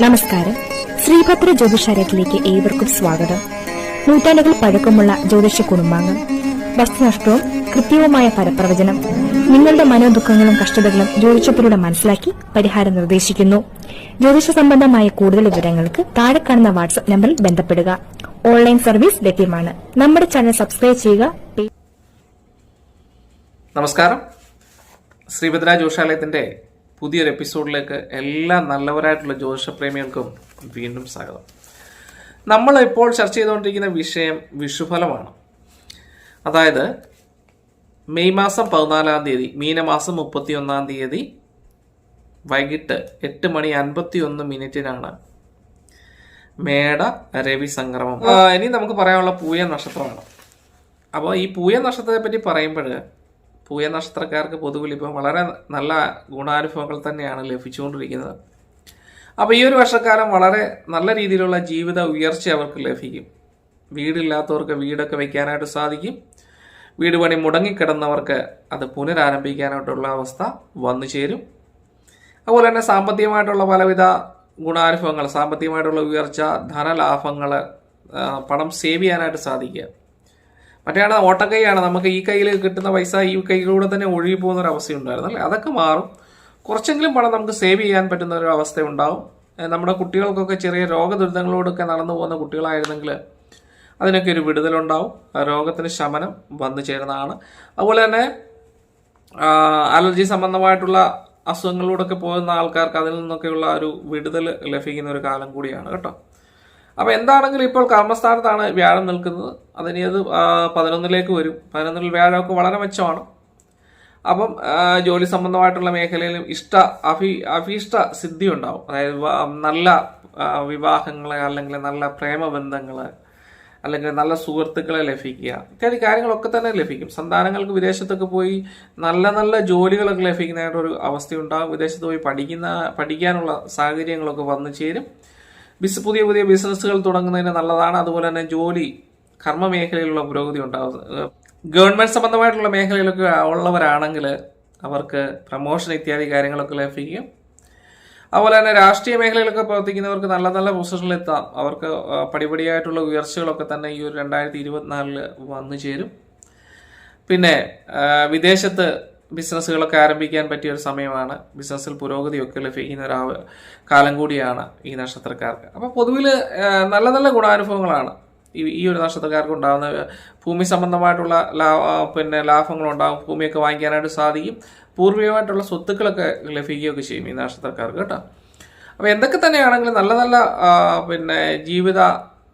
നമസ്കാരം. ശ്രീഭദ്ര ജ്യോതിഷാലയത്തിലേക്ക് ഏവർക്കും സ്വാഗതം. നൂറ്റാണ്ടുകൾ പഴക്കമുള്ള ജ്യോതിഷ കുടുംബാംഗം. വസ്തുനഷ്ടവും കൃത്യവുമായ ഫലപ്രവചനം നിങ്ങളുടെ മനോദുഃഖങ്ങളും കഷ്ടതകളും ജ്യോതിഷത്തിലൂടെ മനസ്സിലാക്കി പരിഹാരം നിർദ്ദേശിക്കുന്നു. ജ്യോതിഷ സംബന്ധമായ കൂടുതൽ വിവരങ്ങൾക്ക് താഴെ കാണുന്ന വാട്സ്ആപ്പ് നമ്പറിൽ ബന്ധപ്പെടുക. ഓൺലൈൻ സർവീസ് ലഭ്യമാണ്. നമ്മുടെ ചാനൽ സബ്സ്ക്രൈബ് ചെയ്യുക. നമസ്കാരം. ശ്രീഭദ്ര ജ്യോതിഷാലയത്തിന്റെ പുതിയൊരു എപ്പിസോഡിലേക്ക് എല്ലാ നല്ലവരായിട്ടുള്ള ജ്യോതിഷപ്രേമികൾക്കും വീണ്ടും സ്വാഗതം. നമ്മൾ ഇപ്പോൾ ചർച്ച ചെയ്തുകൊണ്ടിരിക്കുന്ന വിഷയം വിഷുഫലമാണ്. അതായത് മെയ് മാസം പതിനാലാം തീയതി മീനമാസം മുപ്പത്തി ഒന്നാം തീയതി വൈകിട്ട് എട്ട് മണി അൻപത്തി ഒന്ന് മിനിറ്റിനാണ് മേട രവി സംക്രമം. ഇനി നമുക്ക് പറയാനുള്ള പൂയ നക്ഷത്രമാണ്. അപ്പോൾ ഈ പൂയ നക്ഷത്രത്തെ പറ്റി പറയുമ്പോൾ പൂയ നക്ഷത്രക്കാർക്ക് പൊതുവിൽ ഇപ്പം വളരെ നല്ല ഗുണാനുഭവങ്ങൾ തന്നെയാണ് ലഭിച്ചുകൊണ്ടിരിക്കുന്നത്. അപ്പോൾ ഈ ഒരു വർഷക്കാലം വളരെ നല്ല രീതിയിലുള്ള ജീവിത ഉയർച്ച അവർക്ക് ലഭിക്കും. വീടില്ലാത്തവർക്ക് വീടൊക്കെ വയ്ക്കാനായിട്ട് സാധിക്കും. വീട് പണി മുടങ്ങിക്കിടന്നവർക്ക് അത് പുനരാരംഭിക്കാനായിട്ടുള്ള അവസ്ഥ വന്നു ചേരും. അതുപോലെ തന്നെ സാമ്പത്തികമായിട്ടുള്ള പലവിധ ഗുണാനുഭവങ്ങൾ സാമ്പത്തികമായിട്ടുള്ള ഉയർച്ച ധനലാഭങ്ങൾ പണം സേവ് ചെയ്യാനായിട്ട് സാധിക്കുക. മറ്റേയാണ് ഓട്ടക്കൈയാണ്. നമുക്ക് ഈ കയ്യിൽ കിട്ടുന്ന പൈസ ഈ കൈയിലൂടെ തന്നെ ഒഴുകി പോകുന്ന ഒരു അവസ്ഥ ഉണ്ടായിരുന്നു അല്ലേ? അതൊക്കെ മാറും. കുറച്ചെങ്കിലും പണം നമുക്ക് സേവ് ചെയ്യാൻ പറ്റുന്ന ഒരു അവസ്ഥ ഉണ്ടാവും. നമ്മുടെ കുട്ടികൾക്കൊക്കെ ചെറിയ രോഗ ദുരിതങ്ങളോടൊക്കെ നടന്നു പോകുന്ന കുട്ടികളായിരുന്നെങ്കിൽ അതിനൊക്കെ ഒരു വിടുതലുണ്ടാവും. രോഗത്തിന് ശമനം വന്നു ചേരുന്നതാണ്. അതുപോലെ തന്നെ അലർജി സംബന്ധമായിട്ടുള്ള അസുഖങ്ങളിലൂടെയൊക്കെ പോകുന്ന ആൾക്കാർക്ക് അതിൽ നിന്നൊക്കെയുള്ള ഒരു വിടുതൽ ലഭിക്കുന്ന ഒരു കാലം കൂടിയാണ് കേട്ടോ. അപ്പോൾ എന്താണെങ്കിലും ഇപ്പോൾ കർമ്മസ്ഥാനത്താണ് വ്യാഴം നിൽക്കുന്നത്. അതിനി അത് പതിനൊന്നിലേക്ക് വരും. പതിനൊന്നിൽ വ്യാഴമൊക്കെ വളരെ മെച്ചമാണ്. അപ്പം ജോലി സംബന്ധമായിട്ടുള്ള മേഖലയിലും ഇഷ്ട അഭി അഭീഷ്ട സിദ്ധി ഉണ്ടാവും അതായത് നല്ല വിവാഹങ്ങൾ അല്ലെങ്കിൽ നല്ല പ്രേമബന്ധങ്ങൾ അല്ലെങ്കിൽ നല്ല സുഹൃത്തുക്കളെ ലഭിക്കുക. ഇത്യാദി കാര്യങ്ങളൊക്കെ തന്നെ ലഭിക്കും. സന്താനങ്ങൾക്ക് വിദേശത്തൊക്കെ പോയി നല്ല നല്ല ജോലികളൊക്കെ ലഭിക്കുന്നതായിട്ടൊരു അവസ്ഥയുണ്ടാകും. വിദേശത്ത് പോയി പഠിക്കുന്ന പഠിക്കാനുള്ള സാഹചര്യങ്ങളൊക്കെ വന്നു ചേരും. ബിസ് പുതിയ പുതിയ ബിസിനസ്സുകൾ തുടങ്ങുന്നതിന് നല്ലതാണ്. അതുപോലെ തന്നെ ജോലി കർമ്മ മേഖലയിലുള്ള പുരോഗതി ഏഹ് ഗവൺമെന്റ് സംബന്ധമായിട്ടുള്ള മേഖലയിലൊക്കെ ഉള്ളവരാണെങ്കിൽ അവർക്ക് പ്രമോഷൻ ഇത്യാദി കാര്യങ്ങളൊക്കെ ലഭിക്കും. അതുപോലെ തന്നെ രാഷ്ട്രീയ മേഖലയിലൊക്കെ പ്രവർത്തിക്കുന്നവർക്ക് നല്ല നല്ല പൊസിഷനിൽ എത്താം. അവർക്ക് പടിപടിയായിട്ടുള്ള ഉയർച്ചകളൊക്കെ തന്നെ ഈ ഒരു രണ്ടായിരത്തി ഇരുപത്തിനാലിൽ വന്നു ചേരും. പിന്നെ വിദേശത്ത് ബിസിനസ്സുകളൊക്കെ ആരംഭിക്കാൻ പറ്റിയ ഒരു സമയമാണ്. ബിസിനസ്സിൽ പുരോഗതിയൊക്കെ ലഭിക്കുന്ന ഒരു കാലം കൂടിയാണ് ഈ നക്ഷത്രക്കാർക്ക്. അപ്പോൾ പൊതുവിൽ നല്ല നല്ല ഗുണാനുഭവങ്ങളാണ് ഈ ഒരു നക്ഷത്രക്കാർക്ക് ഉണ്ടാകുന്ന ഭൂമി സംബന്ധമായിട്ടുള്ള ലാ പിന്നെ ലാഭങ്ങളുണ്ടാകും ഭൂമിയൊക്കെ വാങ്ങിക്കാനായിട്ട് സാധിക്കും പൂർവികമായിട്ടുള്ള സ്വത്തുക്കളൊക്കെ ലഭിക്കുകയൊക്കെ ചെയ്യും ഈ നക്ഷത്രക്കാർക്ക് കേട്ടോ. അപ്പോൾ എന്തൊക്കെ തന്നെയാണെങ്കിലും നല്ല നല്ല പിന്നെ ജീവിത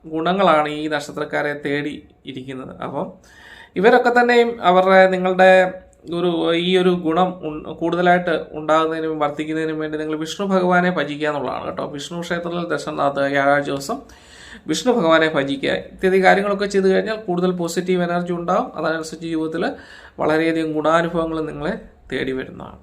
ഗുണങ്ങളാണ് ഈ നക്ഷത്രക്കാരെ തേടി ഇരിക്കുന്നത്. അപ്പം ഇവരൊക്കെ തന്നെയും അവരുടെ നിങ്ങളുടെ ഒരു ഈ ഒരു ഗുണം കൂടുതലായിട്ട് ഉണ്ടാകുന്നതിനും വർദ്ധിക്കുന്നതിനും വേണ്ടി നിങ്ങൾ വിഷ്ണു ഭഗവാനെ ഭജിക്കുക എന്നുള്ളതാണ് കേട്ടോ. വിഷ്ണു ക്ഷേത്രത്തിൽ ദർശനം നടത്തുക വ്യാഴാഴ്ച ദിവസം. വിഷ്ണു ഭഗവാനെ ഭജിക്കുക. ഇത്യാദി കാര്യങ്ങളൊക്കെ ചെയ്തു കഴിഞ്ഞാൽ കൂടുതൽ പോസിറ്റീവ് എനർജി ഉണ്ടാകും അതനുസരിച്ച് ജീവിതത്തിൽ വളരെയധികം ഗുണാനുഭവങ്ങൾ നിങ്ങളെ തേടി വരുന്നതാണ്.